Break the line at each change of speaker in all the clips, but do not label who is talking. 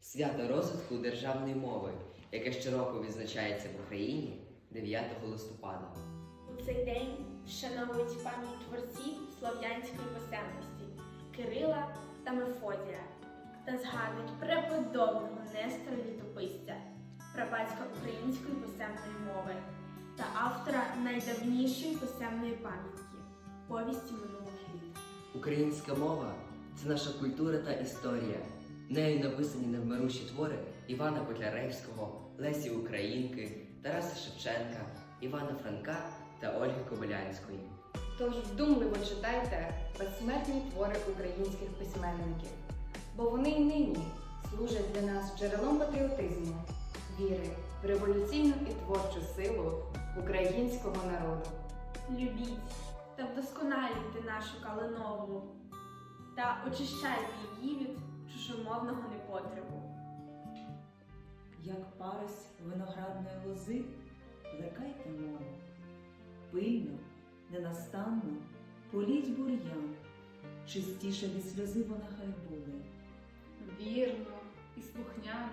свято розвитку державної мови, яке щороку відзначається в Україні 9 листопада.
У цей день вшановують пам'ять творців слов'янської писемності Кирила та Мефодія та згадують преподобного Нестора Літописця, прабатька української писемної мови та автора найдавнішої писемної пам'ятки повісті минулих літ.
Українська мова це наша культура та історія. Нею написані невмирущі твори Івана Котляревського, Лесі Українки, Тараса Шевченка, Івана Франка та Ольги Кобилянської.
Тож вдумливо читайте безсмертні твори українських письменників, бо вони й нині служать для нас джерелом патріотизму, віри в революційну і творчу силу українського народу.
Любіть та вдосконалюйте нашу калинову та очищайте її від чужомовного непотребу.
Як парось виноградної лози, плекайте мову. Пильно, ненастанно, політь бур'ян, чистіше від сльози вона хай буде.
Вірно і слухняно,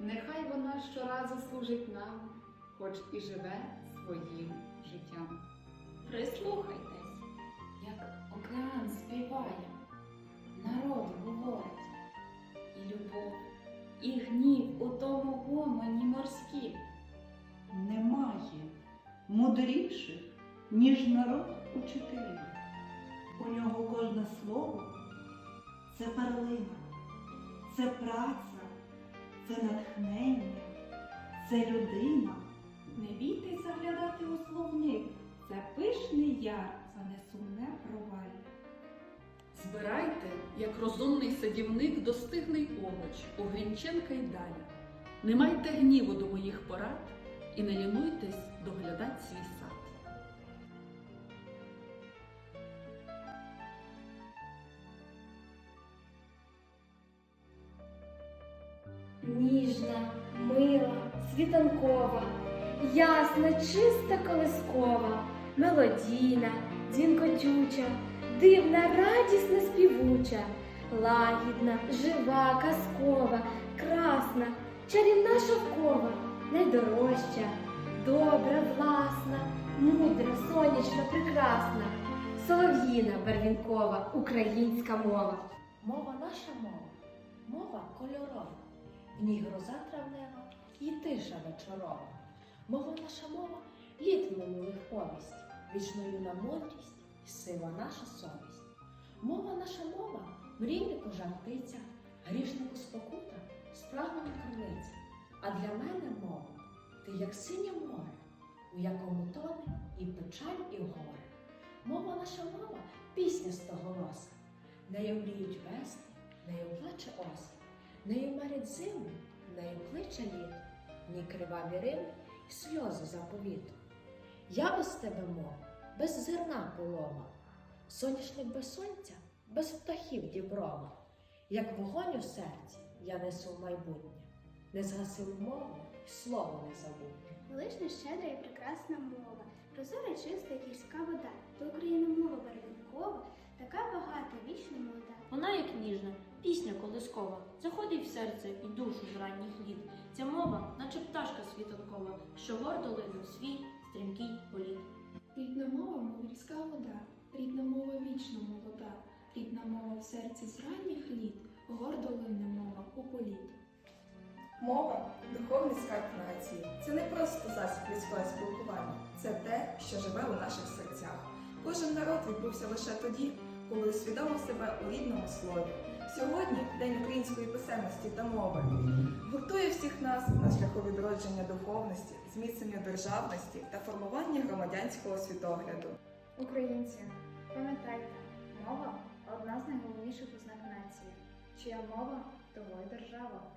нехай вона щоразу служить нам, хоч і живе своїм життям.
Прислухайтесь,
ніж народ учителів. У нього кожне слово це перлина, це праця, це натхнення, це людина.
Не бійтесь заглядати у словник, це пишний яр, це не сумне проваль.
Збирайте, як розумний садівник, достигний овоч у Грінченка й далі. Не майте гніву до моїх порад і не лінуйтесь доглядать свій сад.
Світанкова, ясна, чиста колискова, мелодійна, дзвінкотюча, дивна, радісна, співуча, лагідна, жива, казкова, красна, чарівна шовкова, найдорожча, добра, власна, мудра, сонячна, прекрасна, солов'їна, барвінкова, українська мова.
Мова наша мова, мова кольорова, в ній гроза травнева тиша вечорова. Мова наша мова літ минулих повість, вічно юна мудрість і сила наша совість. Мова наша мова, мрійнику жартиця, грішнику спокута, спрагнена криниця. А для мене мова ти як синє море, у якому тоне і печаль, і горе. Мова наша мова пісня стоголоса. Нею мріють весни, нею плаче осінь, нею марять зиму, нею кличе літо, ні криваві рими й сльози заповіту. Я без тебе мов, без зерна полома, соняшник без сонця, без птахів діброва. Як вогонь у серці я несу в майбутнє, не згасив мову й слово не забудь.
Велична, щедра і прекрасна мова, прозора, чиста і гірська вода, до України мова барвінкова, така багата, вічна молода.
Вона як ніжна, пісня колискова, заходить в серце і душу з ранніх літ. Ця мова, наче пташка світанкова, що гордо лине в свій стрімкий політ.
Рідна мова, мов вода, рідна мова вічно молода, рідна мова в серці з ранніх літ, гордо лине мова у політ.
Мова духовний скарб нації. Це не просто засіб людського спілкування, це те, що живе у наших серцях. Кожен народ відбувся лише тоді, коли усвідомив себе у рідному слові. Сьогодні День української писемності та мови гуртує всіх нас на шляху відродження духовності, зміцнення державності та формування громадянського світогляду.
Українці, пам'ятайте, мова одна з найголовніших ознак нації. Чия мова того й держава.